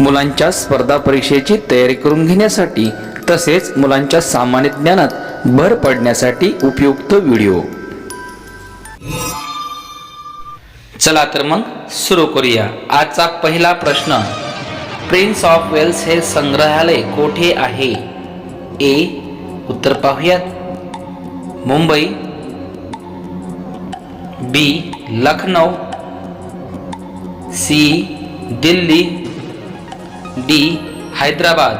मुलांच्या स्पर्धा परीक्षेची तयारी करून घेण्यासाठी तसेच मुलांच्या सामान्य ज्ञानात भर पडण्यासाठी उपयुक्त व्हिडिओ. चला तर मग सुरू करूया. आजचा पहिला प्रश्न. प्रिन्स ऑफ वेल्स हे संग्रहालय कोठे आहे? ए. उत्तर पाहूयात. Mumbai. B. Lucknow. C. Delhi. D Hyderabad.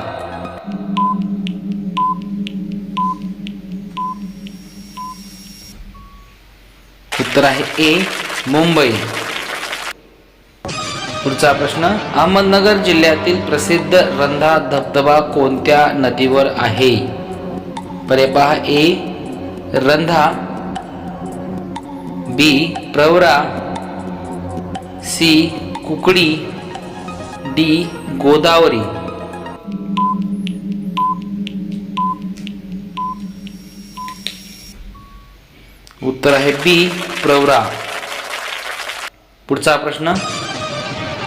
उत्तर आहे ए मुंबई. पुढचा प्रश्न अहमदनगर जिल्ह्यातील प्रसिद्ध रंधा धबधबा कोणत्या नदीवर आहे? पर्याय पहा A Randha B Pravara C Kukadi D Godavari. उत्तर आहे बी प्रवरा. पुढचा प्रश्न.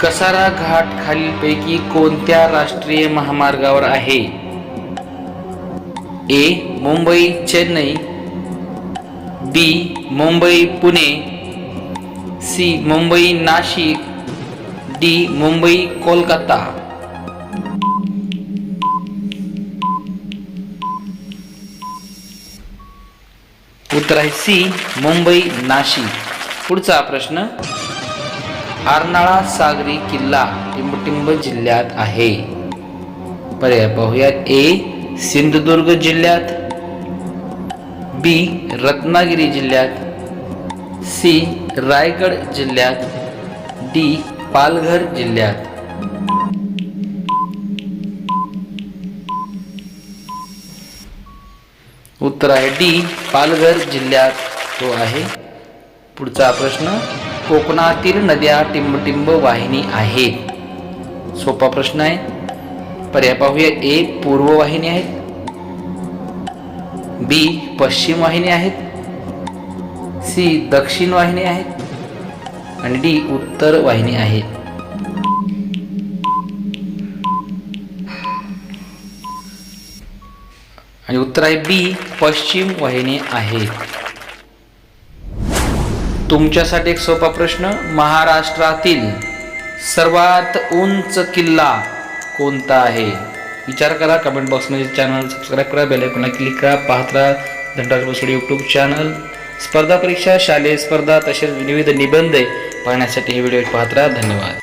कसारा घाट खालीलपैकी कोणत्या राष्ट्रीय महामार्गावर आहे? A Mumbai Chennai. B Mumbai Pune. C Mumbai Nashik. D Mumbai Kolkata. उत्तर आहे सी मुंबई नाशिक. पुढचा प्रश्न आरनाळा सागरी किल्ला टिंबटिंब जिल्ह्यात आहे. पर्याय पाहूयात ए सिंधुदुर्ग जिल्ह्यात बी रत्नागिरी जिल्ह्यात सी रायगड जिल्ह्यात डी पालघर जिल्ह्यात. उत्तर आहे डी पालघर जिल्ह्यात तो आहे. पुढचा प्रश्न कोकणातील नद्या टिंबटिंब वाहिनी आहेत. सोपा प्रश्न आहे. पर्याय पाहूया. ए पूर्व वाहिनी आहेत. बी पश्चिम वाहिनी आहेत. सी दक्षिण वाहिनी आहेत. आणि डी उत्तर वाहिनी आहे. आणि उत्तर आहे बी पश्चिम वाहिनी आहे. तुमच्यासाठी एक सोपा प्रश्न महाराष्ट्रातील सर्वात उंच किल्ला कोणता आहे? विचार करा कमेंट बॉक्समध्ये चॅनल सबस्क्राईब करा बेल क्लिक करा पाहत राहा धनराज बसोडी यूट्यूब चॅनल स्पर्धा परीक्षा शालेय स्पर्धा तसेच विविध निबंध पाहण्यासाठी हे व्हिडिओ पाहत राहा. धन्यवाद.